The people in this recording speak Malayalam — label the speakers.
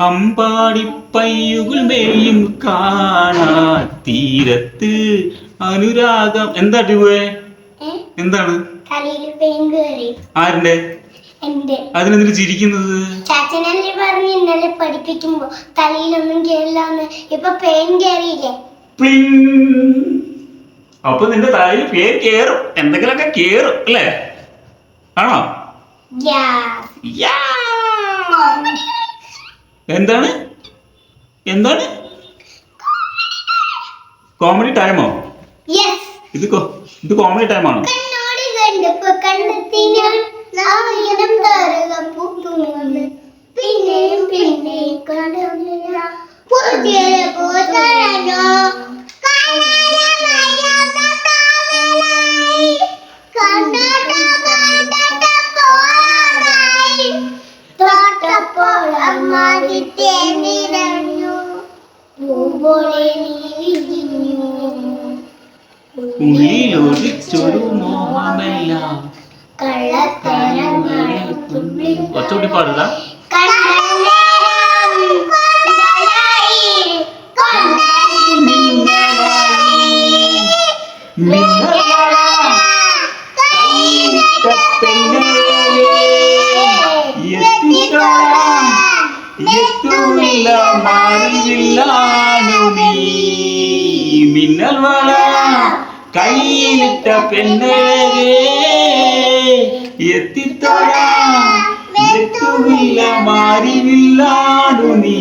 Speaker 1: അമ്പാടിപ്പയ്യുകൾ മേയും കാണാ തീരത്ത്. അനുരാഗം. എന്താ ടിവേ എന്താണ്? ആരുടെ? അതിനെന്തിനു ചിരിക്കുന്നത്?
Speaker 2: ചാച്ചനല്ലേ പറഞ്ഞു ഇന്നലെ പഠിപ്പിക്കുമ്പോ തലയിലൊന്നും കേറില്ലാന്ന്. ഇപ്പൊ പേൻ
Speaker 1: കേറിയില്ലേ. അപ്പൊ നിന്റെ തലയിൽ പേര് കേറും. എന്തെങ്കിലുമൊക്കെ കേറും അല്ലേ? ആണോ?
Speaker 2: യാ.
Speaker 1: യാ. എന്താണ്? എന്താണ്? കോമഡി ടൈമോ ഇത് ഇത് കോമഡി ടൈമാണോ
Speaker 2: പുതിയ കണ്ടപ്പോ
Speaker 1: ഉള്ളിലൊഴിച്ചൊരു മോഹമെല്ലാം
Speaker 2: കള്ളത്തരങ്ങളെ തുള്ളി
Speaker 1: ഒച്ചോട്ടി പാടില്ല. എത്തുമില്ല எட்டுமில்ல மாறிவில்லானுமி மின்னல் வள கையிலிட்ட பெண்ணழகே. எத்தித்தோடா எட்டுமில்ல நீ